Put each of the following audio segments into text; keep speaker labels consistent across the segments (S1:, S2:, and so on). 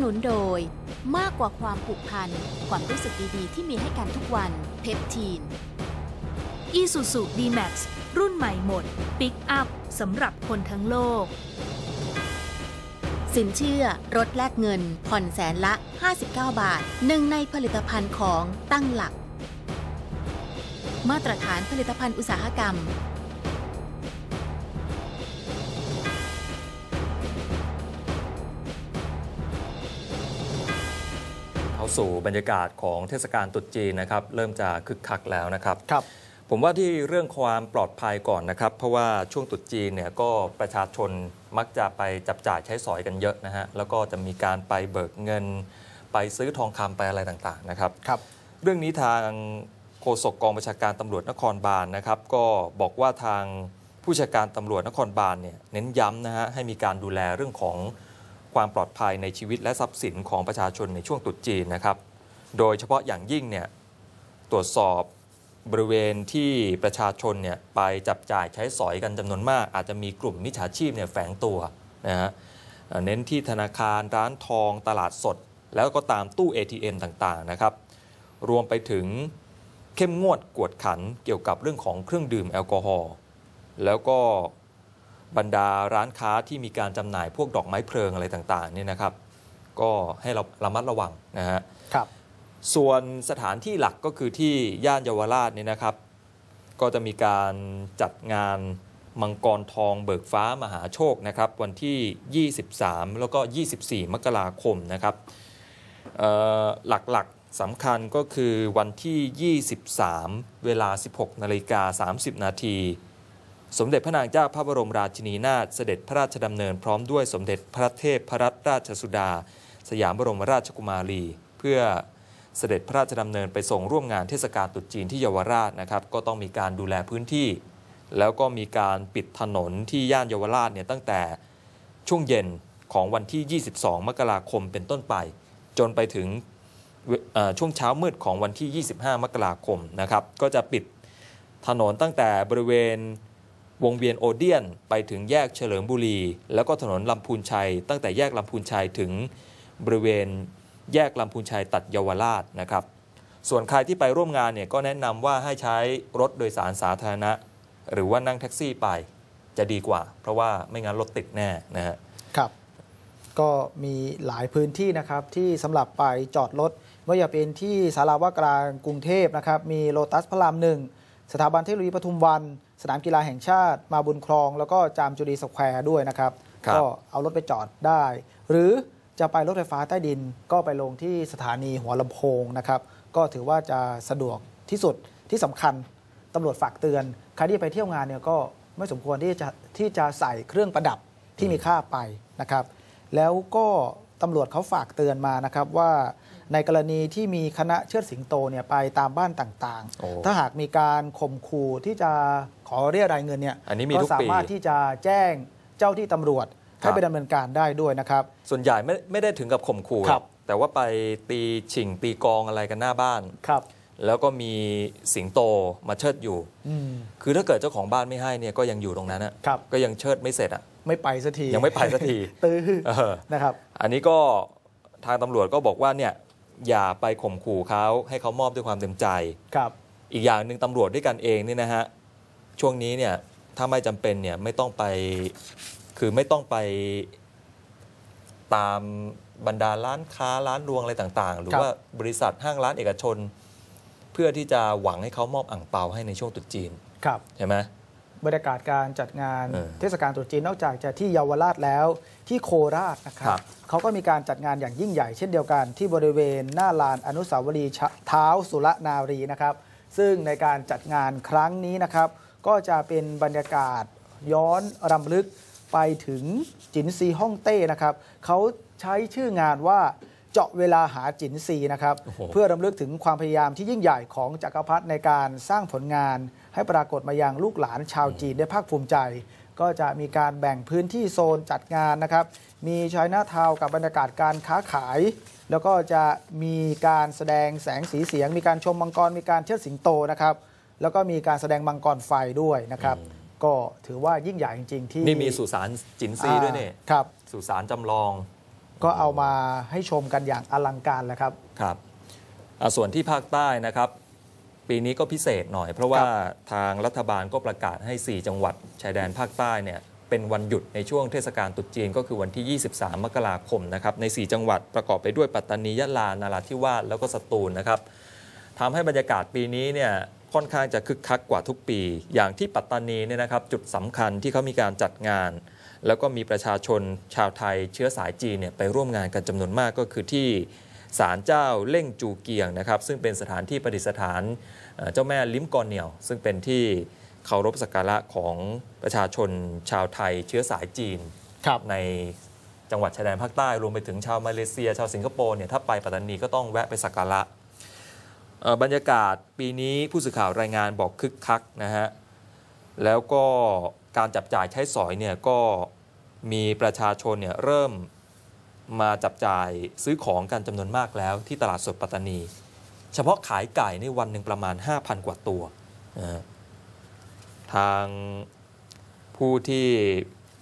S1: สนุนโดย มากกว่าความผูกพัน ความรู้สึกดีๆ ที่มีให้กันทุกวันเพปทีน
S2: Isuzu D-Max รุ่นใหม่หมดปิกอัพสำหรับคนทั้งโลก
S1: สินเชื่อ รถแลกเงิน ผ่อนแสนละ 59 บาท หนึ่งในผลิตภัณฑ์ของตั้งหลัก มาตรฐานผลิตภัณฑ์อุตสาหกรรม
S3: สู่บรรยากาศของเทศกาลตรุษจีนนะครับ เริ่มจะคึกคักแล้วนะครับ
S4: ครับ
S3: ผมว่าที่เรื่องความปลอดภัยก่อนนะครับ เพราะว่าช่วงตรุษจีนเนี่ยก็ประชาชนมักจะไปจับจ่ายใช้สอยกันเยอะนะฮะแล้วก็จะมีการไปเบิกเงิน ไปซื้อทองคำไปอะไรต่างๆนะครับ
S4: ครับ
S3: เรื่องนี้ทางโฆษกกองบัญชาการตำรวจนครบาลนะครับ ก็บอกว่าทางผู้บัญชาการตำรวจนครบาลเนี่ยเน้นย้ำนะฮะให้มีการดูแลเรื่องของ ความปลอดภัยในชีวิตและทรัพย์สินของประชาชนในช่วงตรุษจีนนะครับ โดยเฉพาะอย่างยิ่งเนี่ยตรวจสอบบริเวณที่ประชาชนเนี่ยไปจับจ่ายใช้สอยกันจำนวนมาก อาจจะมีกลุ่มมิจฉาชีพเนี่ยแฝงตัวนะฮะเอ่อเน้นที่ธนาคารร้านทองตลาดสด แล้วก็ตามตู้ ATM ต่างๆนะครับ รวมไปถึงเข้มงวดกวดขันเกี่ยวกับเรื่องของเครื่องดื่มแอลกอฮอล์แล้วก็ บรรดาร้านค้าที่มีการจำหน่ายพวกดอกไม้เพลิงอะไรต่างๆเนี่ยนะครับ ก็ให้เราระมัดระวังนะฮะ
S4: ครับ
S3: ส่วนสถานที่หลักก็คือที่ย่านเยาวราชเนี่ยนะครับ ก็จะมีการจัดงานมังกรทองเบิกฟ้ามหาโชคนะครับ วันที่ 23 แล้วก็ 24 มกราคมนะครับเอ่อหลักๆสำคัญก็คือวันที่ 23 เวลา 16 นาฬิกา 30 นาที สมเด็จพระนางเจ้าพระบรมราชินีนาถเสด็จพระราชดำเนินพร้อมด้วยสมเด็จพระเทพพรัตนราชสุดา สยามบรมราชกุมารี เพื่อเสด็จพระราชดำเนินไปส่งร่วมงานเทศกาลตรุษจีนที่เยาวราชนะครับ ก็ต้องมีการดูแลพื้นที่ แล้วก็มีการปิดถนนที่ย่านเยาวราชเนี่ยตั้งแต่ช่วงเย็นของวันที่ 22 มกราคมเป็นต้นไป จนไปถึงช่วงเช้ามืดของวันที่ 25 มกราคมนะครับ ก็จะปิดถนนตั้งแต่บริเวณ วงเวียนโอเดียนไปถึงแยกเฉลิมบุรี แล้วก็ถนนลำพูนชัย ตั้งแต่แยกลำพูนชัยถึงบริเวณแยกลำพูนชัยตัดเยาวราชนะครับ ส่วนใครที่ไปร่วมงานเนี่ยก็แนะนำว่าให้ใช้รถโดยสารสาธารณะ หรือว่านั่งแท็กซี่ไปจะดีกว่า เพราะว่าไม่งั้นรถติดแน่นะฮะ
S4: ครับก็มีหลายพื้นที่นะครับที่สำหรับไปจอดรถไม่ว่าจะเป็นที่สาราว่ากลางกรุงเทพนะครับ มีโลตัสพระรามหนึ่งสถาบันเทคโนโลยีปทุมวัน สนามกีฬาแห่งชาติ มาบุญครอง แล้วก็จามจุรีสแควร์ด้วยนะครับ
S3: ครับ
S4: ก็เอารถไปจอดได้ หรือจะไปรถไฟฟ้าใต้ดิน ก็ไปลงที่สถานีหัวลำโพงนะครับ ก็ถือว่าจะสะดวกที่สุดที่สำคัญตำรวจฝากเตือนใครที่ไปเที่ยวงานเนี่ยก็ไม่สมควรที่จะที่จะใส่เครื่องประดับที่มีค่าไปนะครับ แล้วก็ตำรวจเขาฝากเตือนมานะครับว่าในกรณีที่มีคณะเชิดสิงโตเนี่ยไปตามบ้านต่าง
S3: โอ้
S4: ๆถ้าหากมีการข่มขู่ที่จะ ขอเรียรายเงินเนี่ย
S3: อันนี้มี
S4: ก็
S3: ทุกปี
S4: สามารถที่จะแจ้งเจ้าที่ตำรวจ
S3: ครั
S4: ให้
S3: บ
S4: ไปดำเนินการได้ด้วยนะครับ
S3: ส่วนใหญ่ไม่ไม่ได้ถึงกับข่มขู่
S4: ครับ
S3: แต่ว่าไปตีฉิงตีกองอะไรกันหน้าบ้าน
S4: ครับ
S3: แล้วก็มีสิงโตมาเชิดอยู่
S4: อืม
S3: คือถ้าเกิดเจ้าของบ้านไม่ให้เนี่ยก็ยังอยู่ตรงนั้นอะ
S4: ครับ
S3: ก็ยังเชิดไม่เสร็จอะ
S4: ไม่ไปสักที
S3: ยังไม่ไปสักที
S4: ตื้อ
S3: เออ
S4: นะครับ
S3: อันนี้ก็ทางตำรวจก็บอกว่าเนี่ยอย่าไปข่มขู่เขาให้เขามอบด้วยความเต็มใจ
S4: ครับ
S3: อีกอย่างหนึ่งตำรวจด้วยกันเองเนี่ยนะฮะ ช่วงนี้เนี่ยถ้าไม่จำเป็นเนี่ยไม่ต้องไปคือไม่ต้องไปตามบรรดาร้านค้าร้านรวงอะไรต่างๆ หรือ
S4: ครับ
S3: ว่าบริษัทห้างร้านเอกชน เพื่อที่จะหวังให้เขามอบอ่างเปาให้ในช่วงตรุษจีน
S4: ครับ
S3: ใช่ไหม
S4: บรรยากาศการจัดงาน
S3: เออ
S4: เทศกาลตรุษจีนนอกจากจะที่เยาวราชแล้วที่โคราชนะค
S3: ครั
S4: รับบเขาก็มีการจัดงานอย่างยิ่งใหญ่เช่นเดียวกัน ที่บริเวณหน้าลานอนุสาวรีย์ชะเท้าสุรนารีนะครับ ซึ่งในการจัดงานครั้งนี้นะครับ ก็จะเป็นบรรยากาศย้อนรำลึกไปถึงจินซีฮ่องเต้นะครับเขาใช้ชื่องานว่าเจาะเวลาหาจินซีนะครับ
S3: โอ้โห
S4: เพื่อรำลึกถึงความพยายามที่ยิ่งใหญ่ของจักรพรรดิในการสร้างผลงาน ให้ปรากฏมายังลูกหลานชาวจีนได้ภาคภูมิใจ ก็จะมีการแบ่งพื้นที่โซนจัดงานนะครับ มีชายหน้าทาวกับบรรยากาศการค้าขาย แล้วก็จะมีการแสดงแสงสีเสียง มีการชมมังกรมีการเชิดสิงโตนะครับ แล้วก็มีการแสดงมังกรไฟด้วยนะครับ ก็ถือว่ายิ่งใหญ่จริง ๆ ที่
S3: นี่มีสุสานจินซีด้วยเนี่ย
S4: อ่าครับ
S3: สุสานจำลอง
S4: ก็เอามาให้ชมกันอย่างอลังการแหละครับ
S3: ครับอ่าส่วนที่ภาคใต้นะครับ ปีนี้ก็พิเศษหน่อย เพราะว่าทางรัฐบาลก็ประกาศให้ 4 จังหวัดชายแดนภาคใต้เนี่ยเป็นวันหยุดในช่วงเทศกาลตรุษจีนก็คือวันที่ 23 มกราคมนะครับใน 4 จังหวัดประกอบไปด้วยปัตตานียะลานาราธิวาสแล้วก็สตูลนะครับทำให้บรรยากาศปีนี้เนี่ย ค่อนข้างจะคึกคักกว่าทุกปี อย่างที่ปัตตานีเนี่ยนะครับจุดสำคัญที่เขามีการจัดงาน แล้วก็มีประชาชนชาวไทยเชื้อสายจีนเนี่ยไปร่วมงานกันจำนวนมากก็คือที่ศาลเจ้าเล่งจูเกียงนะครับซึ่งเป็นสถานที่ประดิษฐานเอ่อเจ้าแม่ลิ้มกอเหนียว ซึ่งเป็นที่เคารพสักการะของประชาชนชาวไทยเชื้อสายจีน
S4: ครับ
S3: ในจังหวัดชายแดนภาคใต้รวมไปถึงชาวมาเลเซีย ชาวสิงคโปร์เนี่ยถ้าไปปัตตานีก็ต้องแวะไปสักการะเอ่อ บรรยากาศปีนี้ผู้สื่อข่าวรายงานบอกคึกคักนะฮะ แล้วก็การจับจ่ายใช้สอยเนี่ยก็มีประชาชนเนี่ยเริ่มมาจับจ่ายซื้อของกันจำนวนมากแล้วที่ตลาดสดปัตตานี เฉพาะขายไก่ในวันหนึ่งประมาณ 5,000 กว่าตัว ทางผู้ที่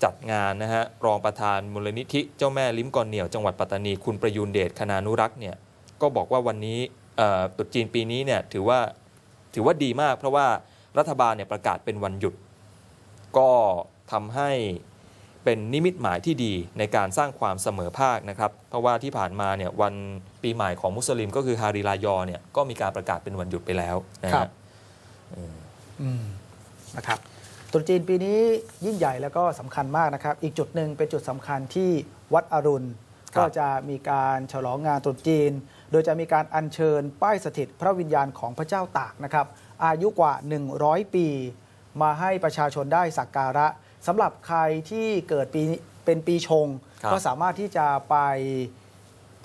S3: จัดงานนะฮะรองประธานมูลนิธิเจ้าแม่ลิ้มกอนเหนียวจังหวัดปัตตานี คุณประยูนเดชคณานุรักษ์เนี่ยก็บอกว่าวันนี้ ตรุษจีนปีนี้เนี่ยถือว่าถือว่าดีมาก เพราะว่ารัฐบาลเนี่ยประกาศเป็นวันหยุด ก็ทำให้เป็นนิมิตหมายที่ดีในการสร้างความเสมอภาคนะครับ เพราะว่าที่ผ่านมาเนี่ยวันปีใหม่ของมุสลิมก็คือฮาริลายอเนี่ยก็มีการประกาศเป็นวันหยุดไปแล้วนะ
S4: ครั
S3: ฮะ
S4: บอืมนะครับตรุษจีนปีนี้ยิ่งใหญ่แล้วก็สำคัญมากนะครับ อีกจุดหนึ่งเป็นจุดสำคัญที่วัดอรุณ
S3: ครับ
S4: ก็จะมีการฉลองงานตรุษจีน โดยจะมีการอัญเชิญป้ายสถิตพระวิญญาณของพระเจ้าตากนะครับอายุกว่า 100 ปี มาให้ประชาชนได้สักการะสำหรับใครที่เกิดปีเป็นปีชง
S3: ครับ
S4: ก็สามารถที่จะไป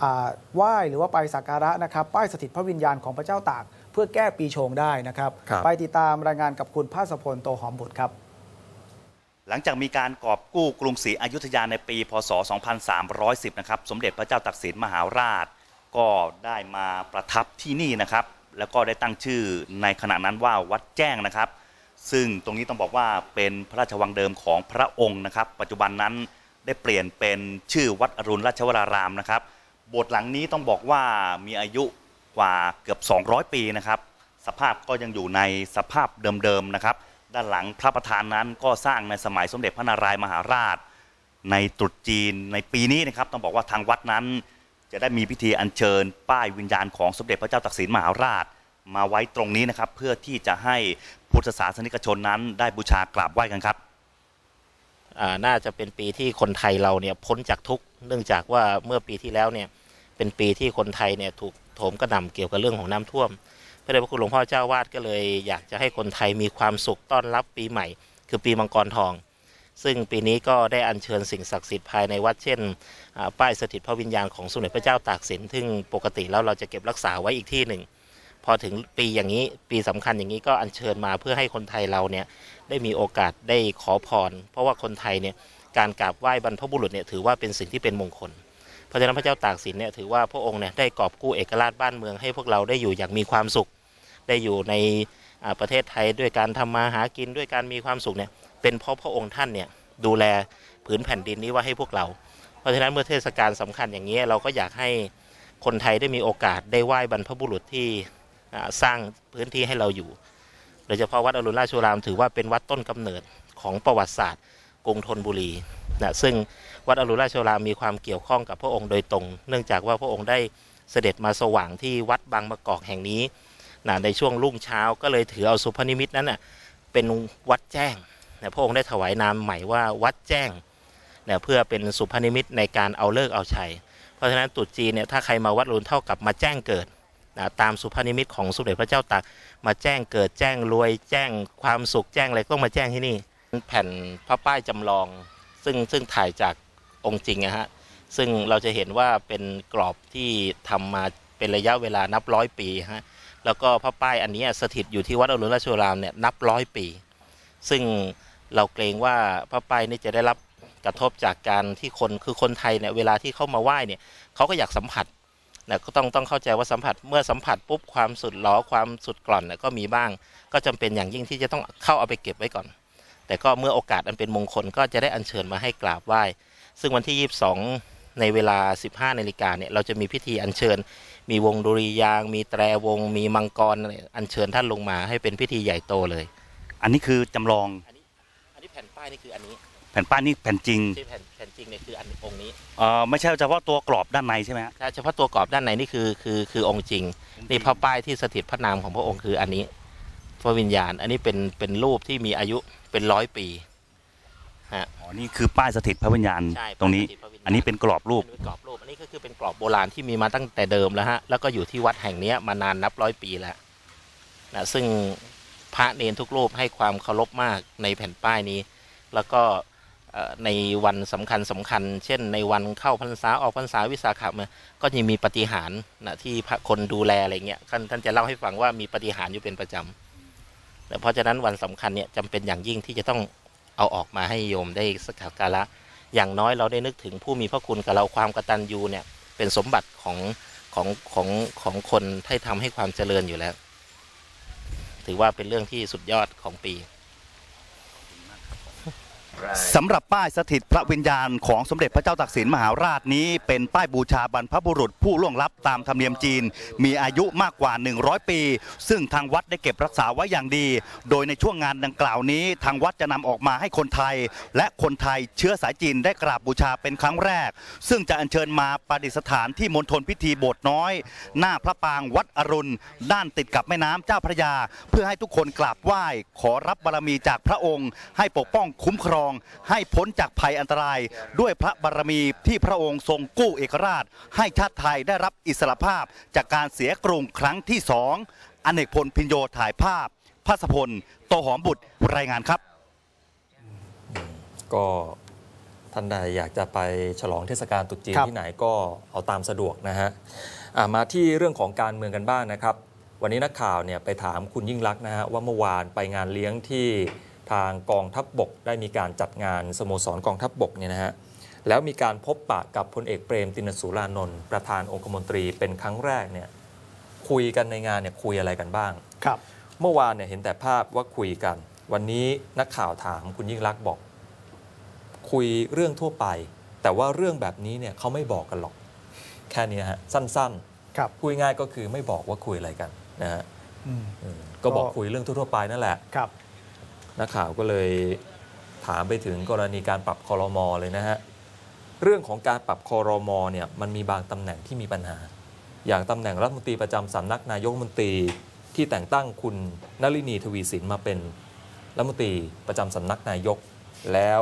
S4: อ่าไหว้หรือว่าไปสักการะนะครับป้ายสถิตพระวิญญาณของพระเจ้าตาก เพื่อแก้ปีชงได้นะครับ
S3: ครับ
S4: ไปติดตามรายงานกับคุณภาสพลโตหอมบุตรครับ
S5: หลังจากมีการกอบกู้กรุงศรีอยุธยาในปี พศ 2310 นะครับ สมเด็จพระเจ้าตากสินมหาราช ก็ได้มาประทับที่นี่นะครับ แล้วก็ได้ตั้งชื่อในขณะนั้นว่าวัดแจ้งนะครับ ซึ่งตรงนี้ต้องบอกว่าเป็นพระราชวังเดิมของพระองค์นะครับ ปัจจุบันนั้นได้เปลี่ยนเป็นชื่อวัดอรุณราชวรารามนะครับโบสถ์หลังนี้ต้องบอกว่ามีอายุกว่าเกือบ 200 ปีนะครับ สภาพก็ยังอยู่ในสภาพเดิมๆนะครับ ด้านหลังพระประธานนั้นก็สร้างในสมัยสมเด็จพระนารายมหาราช ในตรุษจีนในปีนี้นะครับต้องบอกว่าทางวัดนั้น จะได้มีพิธีอัญเชิญ ป้ายวิญญาณของสมเด็จพระเจ้าตากสินมหาราช มาไว้ตรงนี้นะครับ เพื่อที่จะให้พุทธศาสนิกชนนั้นได้บูชากราบไหว้กันครับ
S6: น่าจะเป็นปีที่คนไทยเราเนี่ยพ้นจากทุกข์เนื่องจากว่าเมื่อปีที่แล้วเนี่ยเป็นปีที่คนไทยเนี่ยถูกโถมกระหน่ำเกี่ยวกับเรื่องของน้ำท่วม พระเดชพระคุณหลวงพ่อเจ้าวาดก็เลย อยากจะให้คนไทยมีความสุขต้อนรับปีใหม่ คือปีมังกรทอง ซึ่งปีนี้ก็ได้อัญเชิญสิ่งศักดิ์สิทธิ์ภายในวัดเช่น ป้ายสถิตพระวิญญาณของสมเด็จพระเจ้าตากสินซึ่งปกติแล้วเราจะเก็บรักษาไว้อีกที่หนึ่ง พอถึงปีอย่างนี้ปีสำคัญอย่างนี้ก็อัญเชิญมาเพื่อให้คนไทยเราเนี่ยได้มีโอกาสได้ขอพร เพราะว่าคนไทยเนี่ยการกราบไหว้บรรพบุรุษเนี่ยถือว่าเป็นสิ่งที่เป็นมงคลเพราะฉะนั้นพระเจ้าตากสินเนี่ยถือว่าพระองค์เนี่ยได้กอบกู้เอกราชบ้านเมืองให้พวกเราได้อยู่อย่างมีความสุข ได้อยู่ในประเทศไทยด้วยการทำมาหากินด้วยการมีความสุขเนี่ย เป็นเพราะพระองค์ท่านเนี่ยดูแลผืนแผ่นดินนี้ไว่าให้พวกเรา เพราะฉะนั้นเมื่อเทศกาลสำคัญอย่างนี้เราก็อยากให้คนไทยได้มีโอกาสได้ไหว้บรรพบุรุษที่สร้างพื้นที่ให้เราอยู่โดยเฉพาะวัดอรุณราชวรามถือว่าเป็นวัดต้นกำเนิดของประวัติศาสตร์กรุงธนบุรีนะซึ่งวัดอรุณราชวรามมีความเกี่ยวข้องกับพระองค์โดยตรง เนื่องจากว่าพระองค์ได้เสด็จมาสว่างที่วัดบางมะกอกแห่งนี้นะในช่วงรุ่งเช้าก็เลยถือเอาสุพนิมิตนั้นนะเป็นวัดแจ้ง พระองค์ได้ถวายนามใหม่ว่าวัดแจ้งนะเพื่อเป็นสุพนิมิตในการเอาเลิกเอาชัย เพราะฉะนั้นตรุษจีนเนี่ยถ้าใครมาวัดรุณเท่ากับมาแจ้งเกิดนะตามสุพนิมิตของสมเด็จพระเจ้าตากมาแจ้งเกิดแจ้งรวย แจ้งความสุขแจ้งอะไรต้องมาแจ้งที่นี่ แผ่นพระป้ายจำลอง ซึ่งซึ่งถ่ายจากองค์จริงนะฮะซึ่งเราจะเห็นว่าเป็นกรอบที่ทำมาเป็นระยะเวลานับร้อยปีฮะแล้วก็พระป้ายอันนี้สถิตอยู่ที่วัดอรุณราชวรามเนี่ยนับร้อยปี ซึ่ง เราเกรงว่าพระป้ายนี่จะได้รับกระทบจากการที่คนคือคนไทยเนี่ยเวลาที่เข้ามาไหว้เนี่ยเขาก็อยากสัมผัสนะก็ต้องต้องเข้าใจว่าสัมผัสเมื่อสัมผัสปุ๊บความสุดหลอความสุดกร่อนนะก็มีบ้าง ก็จำเป็นอย่างยิ่งที่จะต้องเข้าเอาไปเก็บไว้ก่อน แต่ก็เมื่อโอกาสอันเป็นมงคลก็จะได้อัญเชิญมาให้กราบไหว้ ซึ่งวันที่ 22 ในเวลา 15นาฬิกาเนี่ยเราจะมีพิธีอัญเชิญ มีวงดุริยาง มีแตรวง มีมังกรอัญเชิญท่านลงมาให้เป็นพิธีใหญ่โตเลย
S5: อันนี้คือจำลอง
S6: ผ่นป้ายนี่คืออันนี้
S5: แผ่นป้ายนี่แผ่นจริง
S6: ที่แผ่นแผ่นจริงเนี่ยคืออันองค์นี้
S5: เอ่อไม่ใช่เฉพาะตัวกรอบด้านในใช่ไหมฮะ
S6: ถ้าเฉพาะตัวกรอบด้านในนี่คือคือคือองค์จริง นี่พระป้ายที่สถิตพระนามของพระองค์คืออันนี้ พระวิญญาณ อันนี้เป็นเป็นรูปที่มีอายุเป็นร้อยปี
S5: อ๋อนี่คือป้ายสถิตพระวิญญาณ
S6: ใช่
S5: ตรงนี้
S6: ป้ายสถิตพระวิญญาณ
S5: อันนี้เป็นกรอบรูป
S6: อันนี้เป็นกรอบรูปอันนี้ก็คือเป็นกรอบโบราณที่มีมาตั้งแต่เดิมแล้วฮะแล้วก็อยู่ที่วัดแห่งเนี้ยมานานนับร้อยปีแล้วนะซึ่งพระเนนทุกรูปให้ความเคารพมากในแผ่นป้ายนี้ แล้วก็ในวันสำคัญสำคัญ เช่น ในวันเข้าพรรษาออกพรรษาวิสาขะมาก็จะมีปฏิหารนะที่พระคนดูแลอะไรเงี้ยท่านท่านจะเล่าให้ฟังว่ามีปฏิหารอยู่เป็นประจำแต่เพราะฉะนั้นวันสำคัญเนี่ยจำเป็นอย่างยิ่งที่จะต้องเอาออกมาให้โยมได้สักการะ อย่างน้อยเราได้นึกถึงผู้มีพระคุณกับเราความกตัญญูเนี่ยเป็นสมบัติของของของของคนที่ทำให้ความเจริญอยู่แล้ว ถือว่าเป็นเรื่องที่สุดยอดของปี
S5: สำหรับป้ายสถิตพระวิญญาณของสมเด็จพระเจ้าตากสินมหาราชนี้ เป็นป้ายบูชาบรรพบุรุษผู้ล่วงลับตามธรรมเนียมจีน มีอายุมากกว่า 100 ปี ซึ่งทางวัดได้เก็บรักษาไว้อย่างดี โดยในช่วงงานดังกล่าวนี้ ทางวัดจะนำออกมาให้คนไทย และคนไทยเชื้อสายจีนได้กราบบูชาเป็นครั้งแรก ซึ่งจะอัญเชิญมาประดิษฐานที่มณฑลพิธีโบสถ์น้อย หน้าพระปางวัดอรุณ ด้านติดกับแม่น้ำเจ้าพระยา เพื่อให้ทุกคนกราบไหว้ขอรับบารมีจากพระองค์ ให้ปกป้องคุ้มครองให้พ้นจากภัยอันตราย ด้วยพระบารมีที่พระองค์ทรงกู้เอกราช ให้ชาติไทยได้รับอิสรภาพจากการเสียกรุงครั้งที่สองอเนกพลพินโยถ่ายภาพพัสพลโตหอมบุตรรายงานครับ
S3: ก็ท่านใดอยากจะไปฉลองเทศกาลตรุษจีน
S4: ครับ
S3: ที่ไหนก็เอาตามสะดวกนะฮะอะมาที่เรื่องของการเมืองกันบ้างนะครับ วันนี้นักข่าวเนี่ยไปถามคุณยิ่งลักษณ์นะฮะว่าเมื่อวานไปงานเลี้ยงที่ ทางกองทัพบบกได้มีการจัดงานสโมสรกองทัพบบกเนี่ยนะฮะแล้วมีการพบปะกับพลเอกเปรมตินสุรานนท์ประธานองคมนตรีเป็นครั้งแรกเนี่ยคุยกันในงานเนี่ยคุยอะไรกันบ้าง
S4: ครับ
S3: เมื่อวานเนี่ยเห็นแต่ภาพว่าคุยกัน วันนี้นักข่าวถามคุณยิ่งรักษณ์บอก คุยเรื่องทั่วไป แต่ว่าเรื่องแบบนี้เนี่ยเขาไม่บอกกันหรอก แค่นี้ฮะสั้น
S4: ครับ
S3: ๆพูดง่ายๆก็คือไม่บอกว่าคุยอะไรกันนะฮะ
S4: อืม
S3: อืมก็บอก
S4: ก็
S3: คุยเรื่องทั่วๆไปนั่นแหละ
S4: ครับ
S3: นักข่าวก็เลยถามไปถึงกรณีการปรับคอรมอเลยนะฮะ เรื่องของการปรับคอรมอเนี่ยมันมีบางตำแหน่งที่มีปัญหา อย่างตำแหน่งรัฐมนตรีประจำสำนักนายกรัฐมนตรีที่แต่งตั้งคุณนลินีทวีสินมาเป็นรัฐมนตรีประจำสำนักนายก แล้ว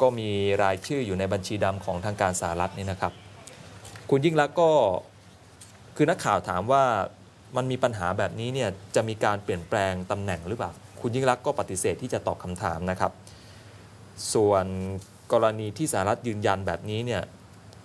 S3: ก็มีรายชื่ออยู่ในบัญชีดำของทางการสหรัฐนี่นะครับ คุณยิ่งลักษณ์ก็คือนักข่าวถามว่ามันมีปัญหาแบบนี้เนี่ยจะมีการเปลี่ยนแปลงตำแหน่งหรือเปล่า คุณยิ่งลักษณ์ก็ปฏิเสธที่จะตอบคำถามนะครับ ส่วนกรณีที่สหรัฐยืนยันแบบนี้เนี่ย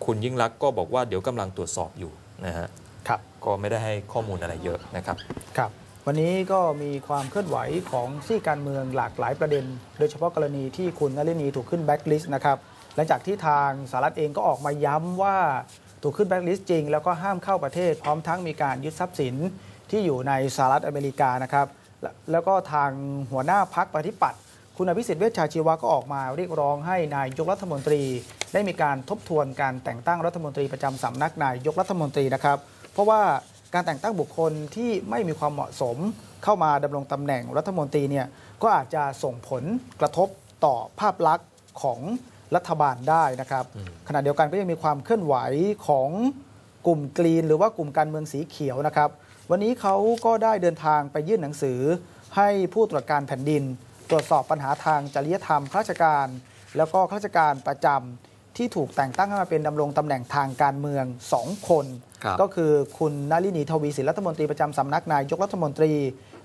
S3: คุณยิ่งลักษณ์ก็บอกว่าเดี๋ยวกำลังตรวจสอบอยู่นะฮะ
S4: ครับ
S3: ก็ไม่ได้ให้ข้อมูลอะไรเยอะนะครับ
S4: ครับ วันนี้ก็มีความเคลื่อนไหวของซี่การเมืองหลากหลายประเด็น โดยเฉพาะกรณีที่คุณนลินีถูกขึ้นแบ็กลิสต์นะครับหลังจากที่ทางสหรัฐเองก็ออกมาย้ำว่าถูกขึ้นแบ็กลิสต์จริง แล้วก็ห้ามเข้าประเทศ พร้อมทั้งมีการยึดทรัพย์สินที่อยู่ในสหรัฐอเมริกานะครับ แล้วก็ทางหัวหน้าพักประธิปัตย์คุณอภิสิทธิ์เวชชาชีวะก็ออกมาเรียกร้องให้นายกรัฐมนตรี ได้มีการทบทวนการแต่งตั้งรัฐมนตรีประจำสำนักนายยกรัฐมนตรีนะครับ เพราะว่าการแต่งตั้งบุคคลที่ไม่มีความเหมาะสม เข้ามาดำรงตำแหน่งรัฐมนตรีเนี่ยก็อาจจะส่งผลกระทบต่อภาพลักษณ์ของรัฐบาลได้นะครับ ขณะเดียวกันก็ยังมีความเคลื่อนไหวของกลุ่มกรีน หรือว่ากลุ่มการเมืองสีเขียวนะครับ วันนี้เขาก็ได้เดินทางไปยื่นหนังสือ ให้ผู้ตรวจการแผ่นดิน ตรวจสอบปัญหาทางจริยธรรมข้าราชการ แล้วก็ข้าราชการประจำที่ถูกแต่งตั้งให้มาเป็นดำรงตำแหน่งทางการเมือง 2 คน
S3: ครับ
S4: ก็คือคุณนลินีทวีสินรัฐมนตรีประจำสำนักนายกรัฐมนตรี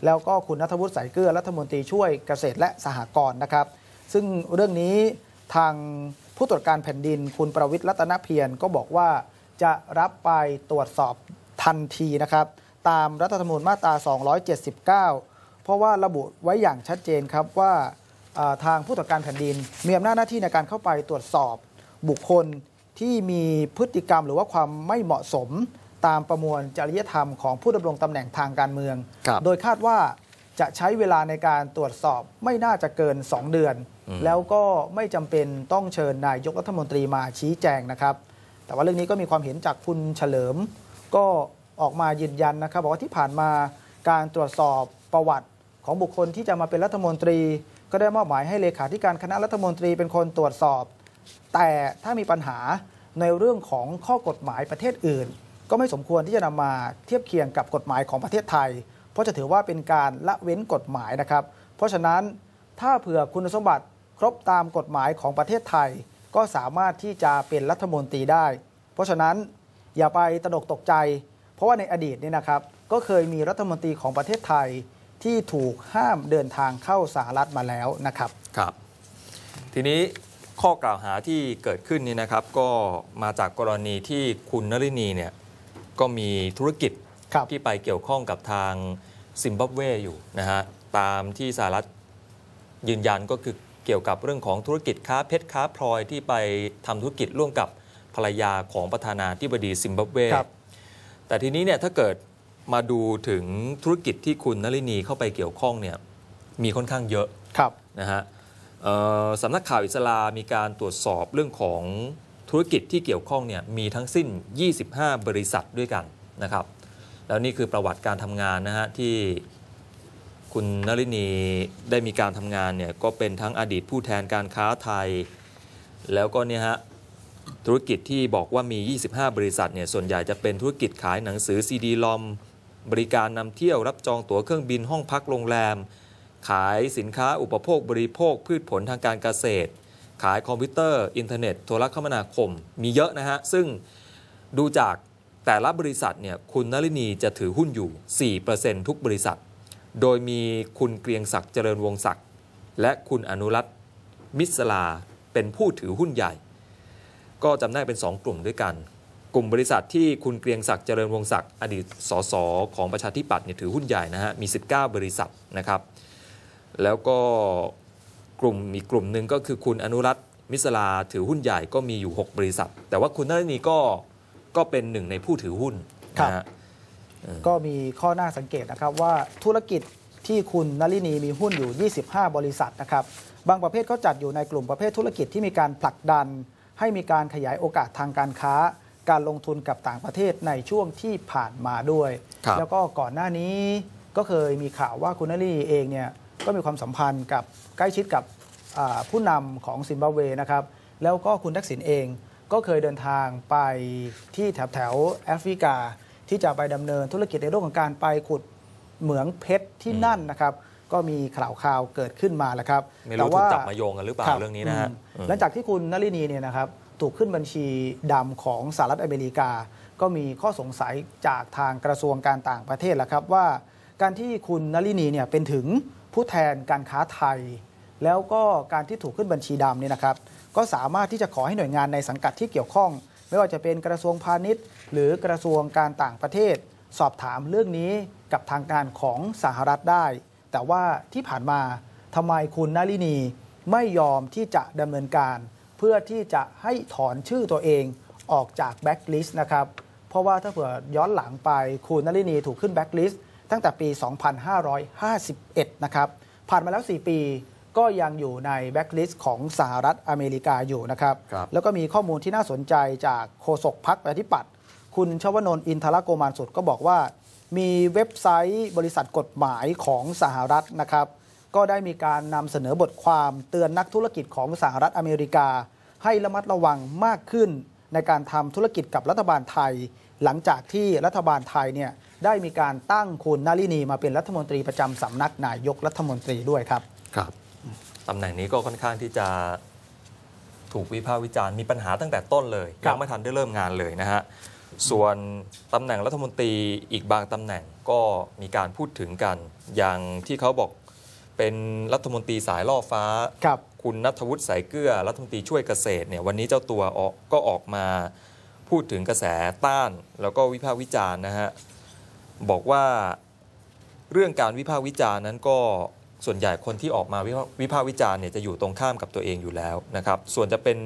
S4: แล้วก็คุณนัทวุฒิสายเกลือรัฐมนตรีช่วยเกษตรและสหกรณ์นะครับ ซึ่งเรื่องนี้ทางผู้ตรวจการแผ่นดิน คุณประวิทย์รัตนเพียรก็บอกว่าจะรับไปตรวจสอบทันทีนะครับ ตามรัฐธรรมนูญมาตรา 279 เพราะว่าระบุไว้อย่างชัดเจนครับว่าอ่าทางผู้ตรวจการแผ่นดิน มีอำนาจหน้าที่ในการเข้าไปตรวจสอบบุคคลที่มีพฤติกรรมหรือว่าความไม่เหมาะสมตามประมวลจริยธรรมของผู้ดำรงตำแหน่งทางการเมือง
S3: ครับ
S4: โดยคาดว่าจะใช้เวลาในการตรวจสอบไม่น่าจะเกิน 2 เดือน
S3: อืม
S4: แล้วก็ไม่จำเป็นต้องเชิญนายกรัฐมนตรีมาชี้แจงนะครับ แต่ว่าเรื่องนี้ก็มีความเห็นจากคุณเฉลิม ก็ ออกมายืนยันนะครับบอกว่าที่ผ่านมาการตรวจสอบประวัติของบุคคลที่จะมาเป็นรัฐมนตรี ก็ได้มอบหมายให้เลขาธิการคณะรัฐมนตรีเป็นคนตรวจสอบ แต่ถ้ามีปัญหาในเรื่องของข้อกฎหมายประเทศอื่น ก็ไม่สมควรที่จะนำมาเทียบเคียงกับกฎหมายของประเทศไทย เพราะจะถือว่าเป็นการละเว้นกฎหมายนะครับ เพราะฉะนั้นถ้าเผื่อคุณสมบัติครบตามกฎหมายของประเทศไทย ก็สามารถที่จะเป็นรัฐมนตรีได้ เพราะฉะนั้นอย่าไปตระหนกตกใจ ราะว่าในอดีตเนี่ยนะครับก็เคยมีรัฐมนตรีของประเทศไทยที่ถูกห้ามเดินทางเข้าสหรัฐมาแล้วนะครับ
S3: ครับ ทีนี้ข้อกล่าวหาที่เกิดขึ้นนี่นะครับ ก็มาจากกรณีที่คุณนรินีเนี่ยก็มีธุรกิจ
S4: ครับ
S3: ที่ไปเกี่ยวข้องกับทางซิมบับเวอยู่นะฮะตามที่สหรัฐยืนยันก็คือเกี่ยวกับเรื่องของธุรกิจค้าเพชรค้าพลอยที่ไปทำธุรกิจร่วมกับภรรยาของประธานาธิบดีซิมบับเว
S4: ครับ
S3: แต่ทีนี้เนี่ยถ้าเกิดมาดูถึงธุรกิจที่คุณนลินีเข้าไปเกี่ยวข้องเนี่ยมีค่อนข้างเยอะ
S4: ครับ
S3: นะฮะเอ่อสำนักข่าวอิสลามีการตรวจสอบเรื่องของธุรกิจที่เกี่ยวข้องเนี่ยมีทั้งสิ้น 25 บริษัทด้วยกันนะครับ แล้วนี่คือประวัติการทำงานนะฮะที่คุณนลินีได้มีการทำงานเนี่ยก็เป็นทั้งอดีตผู้แทนการค้าไทย แล้วก็เนี่ยฮะ ธุรกิจที่บอกว่ามี 25 บริษัทเนี่ยส่วนใหญ่จะเป็นธุรกิจขายหนังสือซีดีลอมบริการนำเที่ยวรับจองตั๋วเครื่องบินห้องพักโรงแรม ขายสินค้าอุปโภคบริโภค พืชผลทางการเกษตร ขายคอมพิวเตอร์ อินเทอร์เน็ต โทรคมนาคม มีเยอะนะฮะ ซึ่งดูจากแต่ละบริษัทเนี่ยคุณนลินีจะถือหุ้นอยู่ 4%ทุกบริษัท โดยมีคุณเกรียงศักดิ์เจริญวงศักดิ์และคุณอนุรัตน์มิสลาเป็นผู้ถือหุ้นใหญ่ ก็จำแนกเป็น 2 กลุ่มด้วยกัน กลุ่มบริษัทที่คุณเกรียงศักดิ์เจริญวงศักดิ์อดีตสสของประชาธิปัตย์เนี่ยถือหุ้นใหญ่นะฮะมี 19 บริษัทนะครับ แล้วก็กลุ่มอีกกลุ่มหนึ่งก็คือคุณอนุรัตน์มิสลาถือหุ้นใหญ่ก็มีอยู่ 6 บริษัท แต่ว่าคุณนรินีก็ก็เป็นหนึ่งในผู้ถือหุ้น
S4: ครับ
S3: นะฮะ
S4: ก็มีข้อน่าสังเกตนะครับว่าธุรกิจที่คุณนลินีมีหุ้นอยู่ 25 บริษัทนะครับ บางประเภทเขาจัดอยู่ในกลุ่มประเภทธุรกิจที่มีการผลักดัน ให้มีการขยายโอกาสทางการค้า การลงทุนกับต่างประเทศในช่วงที่ผ่านมาด้วย
S3: ครับ
S4: แล้วก็ก่อนหน้านี้ก็เคยมีข่าวว่าคุณนลินีเองเนี่ยก็มีความสัมพันธ์กับใกล้ชิดกับอ่าผู้นำของซิมบับเวนะครับ แล้วก็คุณทักษิณเองก็เคยเดินทางไปที่แถบแถวๆแอฟริกา ที่จะไปดำเนินธุรกิจในเรื่องของการไปขุดเหมืองเพชรที่นั่นนะครับ ก็มีข่าวข่าวเกิดขึ้นมาแล้วครับ
S3: ไม่รู้
S4: แต่
S3: ถู
S4: ว่า
S3: กจับมาโยงกันหรือเปล่า
S4: ครับ
S3: เรื่องนี้นะฮะ
S4: อืม
S3: อืม
S4: หลังจากที่คุณนลินีเนี่ยนะครับถูกขึ้นบัญชีดำของสหรัฐอเมริกา ก็มีข้อสงสัยจากทางกระทรวงการต่างประเทศแล้วครับว่า การที่คุณนลินีเนี่ยเป็นถึงผู้แทนการค้าไทย แล้วก็การที่ถูกขึ้นบัญชีดำเนี่ยนะครับ ก็สามารถที่จะขอให้หน่วยงานในสังกัดที่เกี่ยวข้อง ไม่ว่าจะเป็นกระทรวงพาณิชย์ หรือกระทรวงการต่างประเทศ สอบถามเรื่องนี้กับทางการของสหรัฐได้ แต่ว่าที่ผ่านมาทำไมคุณนาลินีไม่ยอมที่จะดำเนินการ เพื่อที่จะให้ถอนชื่อตัวเองออกจากแบ็กลิสต์นะครับ เพราะว่าถ้าเผื่อย้อนหลังไปคุณนลินีถูกขึ้นแบ็กลิสต์ตั้งแต่ปี 2551 นะครับ ผ่านมาแล้ว 4 ปีก็ยังอยู่ในแบ็กลิสต์ของสหรัฐอเมริกาอยู่นะครับ
S3: ครับ
S4: แล้วก็มีข้อมูลที่น่าสนใจจากโฆษกพักประชาธิปัตย์คุณชวนนท์อินทรโกมานสุดก็บอกว่า มีเว็บไซต์บริษัทกฎหมายของสหรัฐนะครับ ก็ได้มีการนำเสนอบทความเตือนนักธุรกิจของสหรัฐอเมริกา ให้ระมัดระวังมากขึ้น ในการทำธุรกิจกับรัฐบาลไทย หลังจากที่รัฐบาลไทยเนี่ยได้มีการตั้งคุณนาลินีมาเป็นรัฐมนตรีประจำสำนักนายกรัฐมนตรีด้วยครับ
S3: ครับตำแหน่งนี้ก็ค่อนข้างที่จะถูกวิพากษ์วิจารณ์มีปัญหาตั้งแต่ต้นเลย
S4: ครับ
S3: ยังไม่ทันได้เริ่มงานเลยนะฮะ ส่วนตำแหน่งรัฐมนตรีอีกบางตำแหน่งก็มีการพูดถึงกัน อย่างที่เขาบอกเป็นรัฐมนตรีสายล่อฟ้า
S4: ครับ
S3: คุณนัทวุฒิสายเกลือรัฐมนตรีช่วยเกษตรเนี่ยวันนี้เจ้าตัวออกก็ออกมาพูดถึงกระแสต้าน แล้วก็วิพากษ์วิจารณ์นะฮะบอกว่าเรื่องการวิพากษ์วิจารณ์นั้นก็ส่วนใหญ่คนที่ออกมาวิพากษ์วิพากษ์วิจารณ์เนี่ยจะอยู่ตรงข้ามกับตัวเองอยู่แล้วนะครับ ส่วนจะเป็น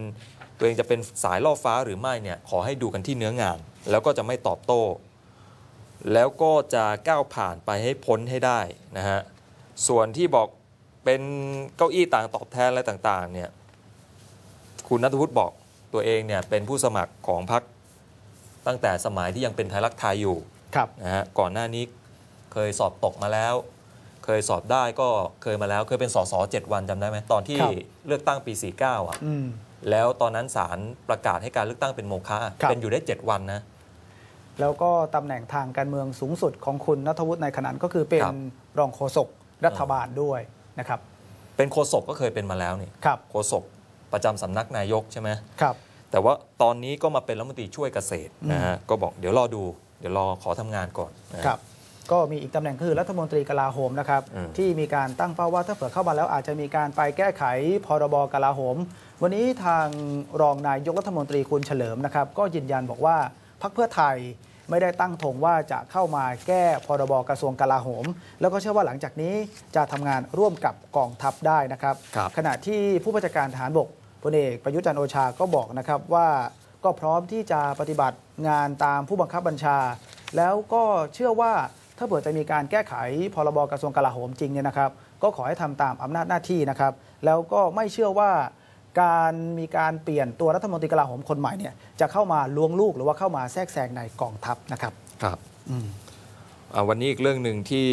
S3: ตัวเองจะเป็นสายล่อฟ้าหรือไม่เนี่ยขอให้ดูกันที่เนื้องาน แล้วก็จะไม่ตอบโต้ แล้วก็จะก้าวผ่านไปให้พ้นให้ได้นะฮะส่วนที่บอกเป็นเก้าอี้ต่างตอบแทนอะไรต่างๆเนี่ยคุณนัทวุฒิบอกตัวเองเนี่ยเป็นผู้สมัครของพรรคตั้งแต่สมัยที่ยังเป็นไทยรักไทยอยู่
S4: ครับ
S3: นะฮะก่อนหน้านี้เคยสอบตกมาแล้ว เคยสอบได้ก็เคยมาแล้วเคยเป็นสสเจ็ดวันจำได้ไหมตอนที่
S4: ครับ
S3: เลือกตั้งปี 49 อะ
S4: อืม
S3: แล้วตอนนั้นศาลประกาศให้การเลือกตั้งเป็นโมฆะ
S4: ครับ
S3: เป็นอยู่ได้ 7 วันนะ
S4: แล้วก็ตำแหน่งทางการเมืองสูงสุดของคุณนัทวุฒิในขณะนั้นก็คือเป็น
S3: ครับ
S4: รองโฆษกรัฐบาลด้วยนะครับ
S3: เป็นโฆษกก็เคยเป็นมาแล้วนี่
S4: ครับ
S3: โฆษกประจำสำนักนายกใช่ไหม
S4: ครับ
S3: แต่ว่าตอนนี้ก็มาเป็นรัฐมนตรีช่วยเกษตรนะฮะก็บอกเดี๋ยวรอดู เดี๋ยวรอขอทำงานก่อนนะฮะ
S4: ครับก็มีอีกตำแหน่งคือรัฐมนตรีกลาโหมนะครับ
S3: อืม
S4: ที่มีการตั้งเป้าว่าถ้าเผื่อเข้ามาแล้วอาจจะมีการไปแก้ไขพรบกลาโหม วันนี้ทางรองนายกรัฐมนตรีคุณเฉลิมนะครับ ก็ยืนยันบอกว่า พรรคเพื่อไทยไม่ได้ตั้งธงว่าจะเข้ามาแก้พรบกระทรวงกลาโหม แล้วก็เชื่อว่าหลังจากนี้จะทำงานร่วมกับกองทัพได้นะครับ
S3: ครับ
S4: ขณะที่ผู้บัญชาการทหารบกพลเอกประยุทธ์จันทร์โอชาก็บอกนะครับว่าก็พร้อมที่จะปฏิบัติงานตามผู้บังคับบัญชา แล้วก็เชื่อว่าถ้าเผื่อจะมีการแก้ไขพรบกระทรวงกลาโหมจริงเนี่ยนะครับ ก็ขอให้ทำตามอำนาจหน้าที่นะครับ แล้วก็ไม่เชื่อว่า การมีการเปลี่ยนตัวรัฐมนตรีกลาโหมคนใหม่เนี่ยจะเข้ามาล้วงลูกหรือว่าเข้ามาแทรกแซงในกองทัพนะครับ
S3: ครับ
S4: อืม
S3: อ่าวันนี้อีกเรื่องหนึ่งที่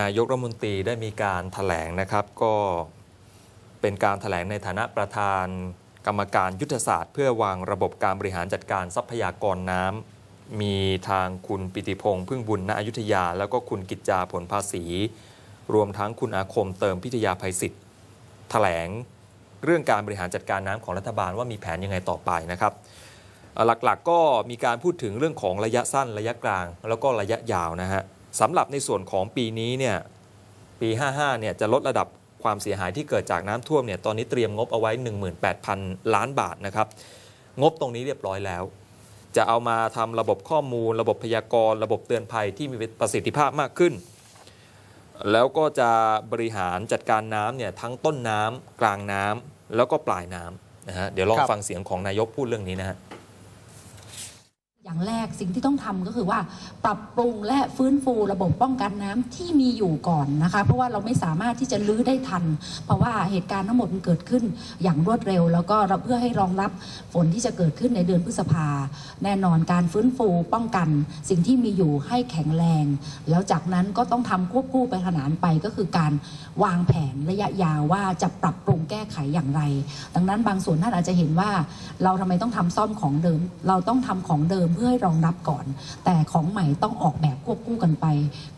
S3: นายกรัฐมนตรีได้มีการถแถลงนะครับ ก็เป็นการถแถลงในฐานะประธานกรรมการยุทธศาสตร์ เพื่อวางระบบการบริหารจัดการทรัพยากรน้ำมีทางคุณปิติพงษ์พึ่งบุญณอยุธยา แล้วก็คุณกิจจาผลภาษี รวมทั้งคุณอาคมเติมพิทยาภัยศิษย์แถลง เรื่องการบริหารจัดการน้ำของรัฐบาลว่ามีแผนยังไงต่อไปนะครับหลักๆก็มีการพูดถึงเรื่องของระยะสั้นระยะกลาง แล้วก็ระยะยาวนะฮะสำหรับในส่วนของปีนี้เนี่ยปี 55เนี่ยจะลดระดับความเสียหายที่เกิดจากน้ำท่วมเนี่ยตอนนี้เตรียมงบเอาไว้ 18,000 ล้านบาทนะครับงบตรงนี้เรียบร้อยแล้ว จะเอามาทำระบบข้อมูล ระบบพยากรณ์ ระบบเตือนภัยที่มีประสิทธิภาพมากขึ้น แล้วก็จะบริหารจัดการน้ำเนี่ยทั้งต้นน้ำกลางน้ำแล้วก็ปลายน้ำนะฮะเดี๋ยวลอง
S4: ครับ
S3: ฟังเสียงของนายกพูดเรื่องนี้นะฮะ
S7: อย่างแรกสิ่งที่ต้องทำก็คือว่า ปรับปรุงและฟื้นฟูระบบป้องกันน้ำที่มีอยู่ก่อนนะคะ เพราะว่าเราไม่สามารถที่จะลื้อได้ทัน เพราะว่าเหตุการณ์ทั้งหมดมันเกิดขึ้นอย่างรวดเร็ว แล้วก็เพื่อให้รองรับฝนที่จะเกิดขึ้นในเดือนพฤษภา แน่นอนการฟื้นฟูป้องกันสิ่งที่มีอยู่ให้แข็งแรง แล้วจากนั้นก็ต้องทำควบคู่ไปขนานไปก็คือการวางแผนระยะยาวว่าจะปรับปรุงแก้ไขอย่างไร ดังนั้นบางส่วนท่านอาจจะเห็นว่าเราทำไมต้องทำซ่อมของเดิม เราต้องทำของเดิมพื่อให้รองรับก่อน แต่ของใหม่ต้องออกแบบควบคู่กันไป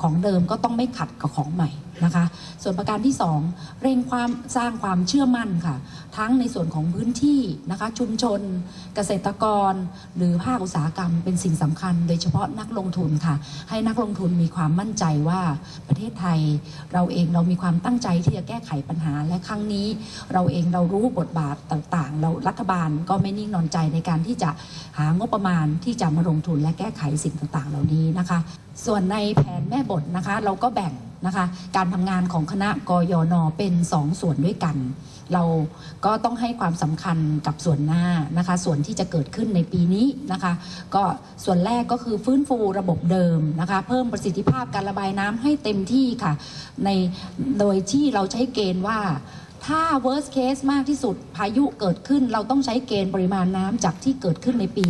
S7: ของเดิมก็ต้องไม่ขัดกับของใหม่ นะคะ ส่วนประการที่ 2 เร่งความสร้างความเชื่อมั่นค่ะ ทั้งในส่วนของพื้นที่นะคะ ชุมชน เกษตรกร หรือภาคอุตสาหกรรมเป็นสิ่งสำคัญ โดยเฉพาะนักลงทุนค่ะ ให้นักลงทุนมีความมั่นใจว่าประเทศไทย เราเองเรามีความตั้งใจที่จะแก้ไขปัญหาและครั้งนี้ เราเองเรารู้บทบาทต่างๆ เรารัฐบาลก็ไม่นิ่งนอนใจในการที่จะหางบประมาณที่จะมาลงทุนและแก้ไขสิ่งต่างๆ เหล่านี้นะคะ ส่วนในแผนแม่บทนะคะ เราก็แบ่ง นะคะการทำงานของคณะกยนเป็น2ส่วนด้วยกัน เราก็ต้องให้ความสำคัญกับส่วนหน้านะคะส่วนที่จะเกิดขึ้นในปีนี้นะคะก็ส่วนแรกก็คือฟื้นฟูระบบเดิมนะคะเพิ่มประสิทธิภาพการระบายน้ำให้เต็มที่ค่ะในโดยที่เราใช้เกณฑ์ว่า ถ้า worst case มากที่สุดพายุเกิดขึ้นเราต้องใช้เกณฑ์ปริมาณน้ำจากที่เกิดขึ้นในปี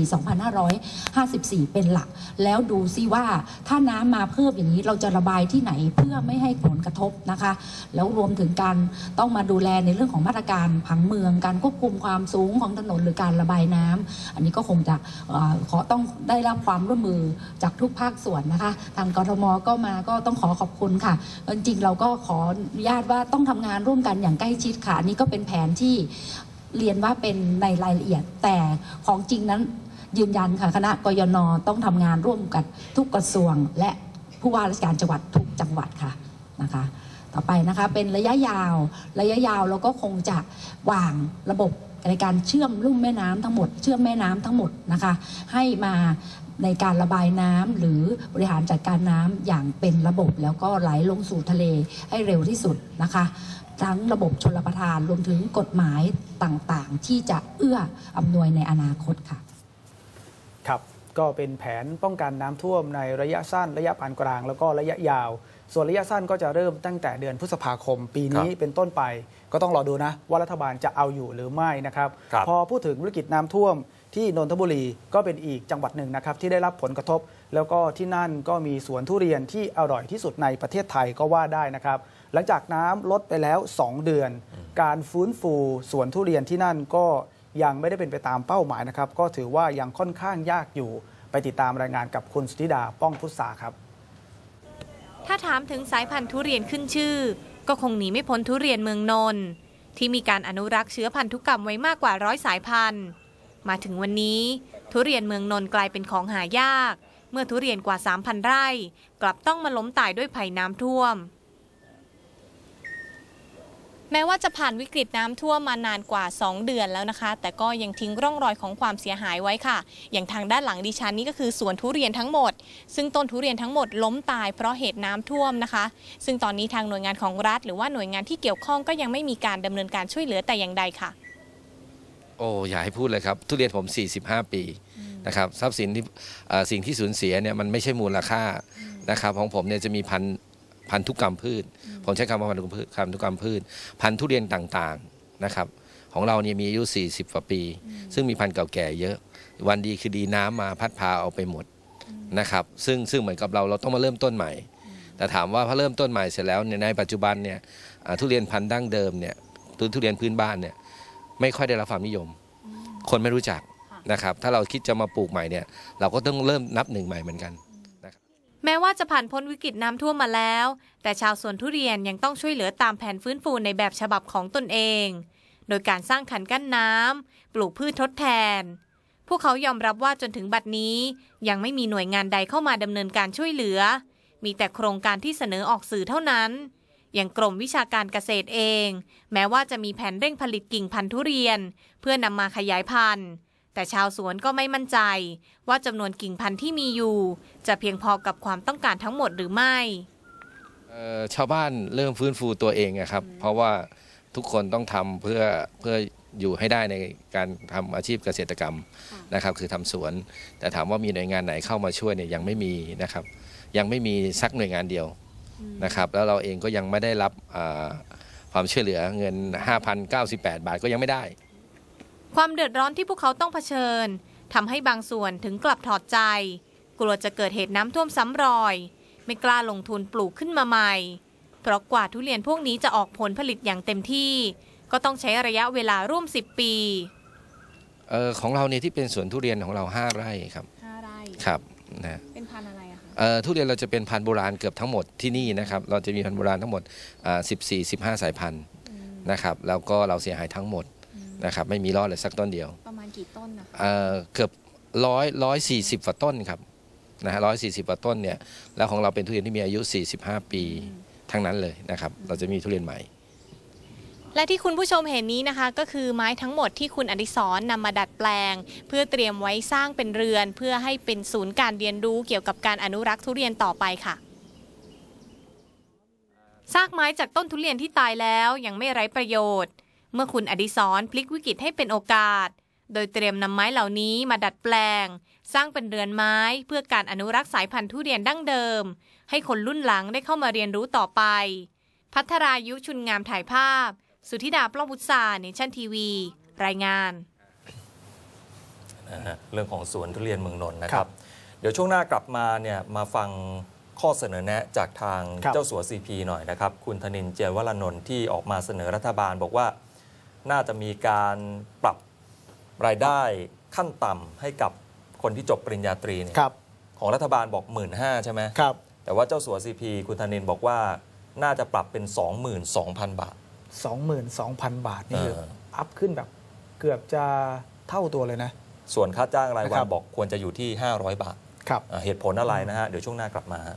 S7: 2554 เป็นหลัก แล้วดูซิว่าถ้าน้ำมาเพิ่มอย่างนี้เราจะระบายที่ไหนเพื่อไม่ให้ผลกระทบนะคะ แล้วรวมถึงการต้องมาดูแลในเรื่องของมาตรการผังเมือง การควบคุมความสูงของถนนหรือการระบายน้ำอันนี้ก็คงจะอขอต้องได้รับความร่วมมือจากทุกภาคส่วนนะคะ ทางกรทมก็มาก็ต้องขอขอบคุณค่ะจริงๆเราก็ขออนุญาตว่าต้องทำงานร่วมกันอย่างใกล้ชิดค่ะนนี้ก็เป็นแผนที่เรียนว่าเป็นในรายละเอียด แต่ของจริงนั้นยืนยันค่ะคณะกยนต้องทำงานร่วมกันทุกกระทรวง และผู้ว่าราชการจังหวัดทุกจังหวัดค่ะนะคะต่อไปนะคะเป็นระยะยาวระยะยาวเราก็คงจะวางระบบในการเชื่อมลุ่มแม่น้ำทั้งหมด เชื่อมแม่น้ำทั้งหมดนะคะให้มาในการระบายน้ำหรือบริหารจัดการน้ำอย่างเป็นระบบแล้วก็ไหลลงสู่ทะเลให้เร็วที่สุดนะคะ ทั้งระบบชลประทานรวมถึงกฎหมายต่างๆ ที่จะเอื้ออำนวยในอนาคตค่ะ
S4: ครับก็เป็นแผนป้องกันน้ำท่วมในระยะสั้น ระยะปานกลาง แล้วก็ระยะยาว ส่วนระยะสั้นก็จะเริ่มตั้งแต่เดือนพฤษภาคม ปีนี้
S3: ครับ
S4: เป็นต้นไป ก็ต้องรอดูนะ ว่ารัฐบาลจะเอาอยู่หรือไม่นะครับ
S3: ครับ
S4: พอพูดถึงวิกฤตน้ำท่วมที่นนทบุรีก็เป็นอีกจังหวัดหนึ่งนะครับที่ได้รับผลกระทบ แล้วก็ที่นั่นก็มีสวนทุเรียนที่อร่อยที่สุดในประเทศไทยก็ว่าได้นะครับ หลังจากน้ำลดไปแล้ว 2 เดือน การฟื้นฟูสวนทุเรียนที่นั่นก็ยังไม่ได้เป็นไปตามเป้าหมายนะครับ ก็ถือว่ายังค่อนข้างยากอยู่ไปติดตามรายงานกับคุณสุธิดาป้องพุทธาครับ
S2: ถ้าถามถึงสายพันธุ์ทุเรียนขึ้นชื่อ ก็คงหนีไม่พ้นทุเรียนเมืองนนท์ที่มีการอนุรักษ์เชื้อพันธุกรรมไว้มากกว่าร้อยสายพันธุ์ มาถึงวันนี้ ทุเรียนเมืองนนท์กลายเป็นของหายาก เมื่อทุเรียนกว่า 3,000 ไร่ กลับต้องมาล้มตายด้วยภัยน้ำท่วม แม้ว่าจะผ่านวิกฤตน้ำท่วมมานานกว่า 2 เดือนแล้วนะคะ แต่ก็ยังทิ้งร่องรอยของความเสียหายไว้ค่ะ อย่างทางด้านหลังดิฉันนี่ก็คือสวนทุเรียนทั้งหมด ซึ่งต้นทุเรียนทั้งหมดล้มตายเพราะเหตุน้ำท่วมนะคะ ซึ่งตอนนี้ทางหน่วยงานของรัฐ หรือว่าหน่วยงานที่เกี่ยวข้องก็ยังไม่มีการดำเนินการช่วยเหลือแต่อย่างใดค่ะ
S8: โอ้อย่าให้พูดเลยครับ ทุเรียนผม 45 ปีนะครับทรัพย์สินที่เอ่อสิ่งที่สูญเสียเนี่ยมันไม่ใช่มูลค่านะครับของผมเนี่ยจะมีพันธุ์ พันธุกรรมพืช ผมใช้คำว่าพันธุกรรมพืชพันธุกรรมพืช พันธุ์ทุเรียนต่างๆนะครับ ของเราเนี่ยมีอายุ 40กว่าปี ซึ่งมีพันธุ์เก่าแก่เยอะ วันดีคือดีน้ำมาพัดพาเอาไปหมดนะครับ ซึ่งซึ่งเหมือนกับเราเราต้องมาเริ่มต้นใหม่ แต่ถามว่าพอเริ่มต้นใหม่เสร็จแล้วเนี่ยในปัจจุบันเนี่ยอ่าทุเรียนพันธุ์ดั้งเดิมเนี่ยทุทุเรียนพื้นบ้านเนี่ยไม่ค่อยได้รับความนิยม คนไม่รู้จักนะครับ ถ้าเราคิดจะมาปลูกใหม่เนี่ย เราก็ต้องเริ่มนับหนึ่งใหม่เหมือนกัน
S2: แม้ว่าจะผ่านพ้นวิกฤตน้ำท่วมมาแล้ว แต่ชาวสวนทุเรียนยังต้องช่วยเหลือตามแผนฟื้นฟูในแบบฉบับของตนเอง โดยการสร้างขันกั้นน้ำปลูกพืชทดแทน พวกเขายอมรับว่าจนถึงบัดนี้ ยังไม่มีหน่วยงานใดเข้ามาดำเนินการช่วยเหลือ มีแต่โครงการที่เสนอออกสื่อเท่านั้น อย่างกรมวิชาการเกษตรเอง แม้ว่าจะมีแผนเร่งผลิตกิ่งพันธุ์ทุเรียน เพื่อนำมาขยายพันธุ์ แต่ชาวสวนก็ไม่มั่นใจ ว่าจำนวนกิ่งพันธุ์ที่มีอยู่ จะเพียงพอกับความต้องการทั้งหมดหรือไม่
S8: เอ่อชาวบ้านเริ่มฟื้นฟูตัวเองอะครับ เพราะว่าทุกคนต้องทำเพื่อเพื่ออยู่ให้ได้ในการทำอาชีพเกษตรกรรมนะครับ คือทำสวน แต่ถามว่ามีหน่วยงานไหนเข้ามาช่วยเนี่ยยังไม่มีนะครับ ยังไม่มีสักหน่วยงานเดียวนะครับ แล้วเราเองก็ยังไม่ได้รับอ่าความช่วยเหลือเงิน 5,098 บาทก็ยังไม่ได้
S2: ความเดือดร้อนที่พวกเขาต้องเผชิญทำให้บางส่วนถึงกลับถอดใจ กลัวจะเกิดเหตุน้ำท่วมซ้ำรอย ไม่กล้าลงทุนปลูกขึ้นมาใหม่ เพราะกว่าทุเรียนพวกนี้จะออกผลผลิตอย่างเต็มที่ ก็ต้องใช้ระยะเวลาร่วม 10 ปี
S8: เออของเราเนี่ยที่เป็นสวนทุเรียนของเรา 5 ไร่ครับ
S2: 5ไร่
S8: ครับนะ
S2: เป็นพันอะไรอะคะ
S8: เอ่อทุเรียนเราจะเป็นพันธุ์โบราณเกือบทั้งหมดที่นี่นะครับเราจะมีพันธุ์โบราณทั้งหมดอ่า14 15 สายพันธุ์นะครับแล้วก็เราเสียหายทั้งหมด นะครับไม่มีรอดเลยสักต้นเดียว
S2: ประมาณกี่ต้นนะ
S8: เอ่อเกือบร้อยร้อยสี่สิบกว่าต้นครับนะฮะร้อยสี่สิบกว่าต้นเนี่ยแล้วของเราเป็นทุเรียนที่มีอายุ 45 ปีทั้งนั้นเลยนะครับ เราจะมีทุเรียนใหม่
S2: และที่คุณผู้ชมเห็นนี้นะคะ ก็คือไม้ทั้งหมดที่คุณอดิศรนำมาดัดแปลง เพื่อเตรียมไว้สร้างเป็นเรือน เพื่อให้เป็นศูนย์การเรียนรู้เกี่ยวกับการอนุรักษ์ทุเรียนต่อไปค่ะซากไม้จากต้นทุเรียนที่ตายแล้วยังไม่ไร้ประโยชน์ เมื่อคุณอดิศรพลิกวิกฤตให้เป็นโอกาส โดยเตรียมนำไม้เหล่านี้มาดัดแปลง สร้างเป็นเรือนไม้เพื่อการอนุรักษ์สายพันธุ์ทุเรียนดั้งเดิม ให้คนรุ่นหลังได้เข้ามาเรียนรู้ต่อไป พัทรายุชุนงามถ่ายภาพ สุธิดาปล้องพุทธาเนชั่นทีวี รายงาน
S3: นะฮะเรื่องของสวนทุเรียนเมืองนนท์นะค
S4: ครั
S3: รับ
S4: บ
S3: เดี๋ยวช่วงหน้ากลับมาเนี่ยมาฟังข้อเสนอแนะจากทาง
S4: ครับ
S3: เจ้าสัวซีพีหน่อยนะครับ คุณธนินทร์เจยวรานนท์ที่ออกมาเสนอรัฐบาลบอกว่า น่าจะมีการปรับรายได้ขั้นต่ำให้กับคนที่จบปริญญาตรีเนี่ย
S4: ครับ
S3: ของรัฐบาลบอก 1 5ื่นใช่ไหม
S4: ครับ
S3: แต่ว่าเจ้าสัวซีพีคุณธนินทร์บอกว่าน่าจะปรับเป็น 22,000 บาท
S4: 22,000 บาท นี่คือ
S3: เออ
S4: อัพขึ้นแบบเกือบจะเท่าตัวเลยนะ
S3: ส่วนค่าจ้างรายวั
S4: นะคนรับ
S3: บอกควรจะอยู่ที่ 500 บาท
S4: ครับ
S3: อ่าเหตุผลอะไรนะฮะ เดี๋ยวช่วงหน้ากลับมาฮะ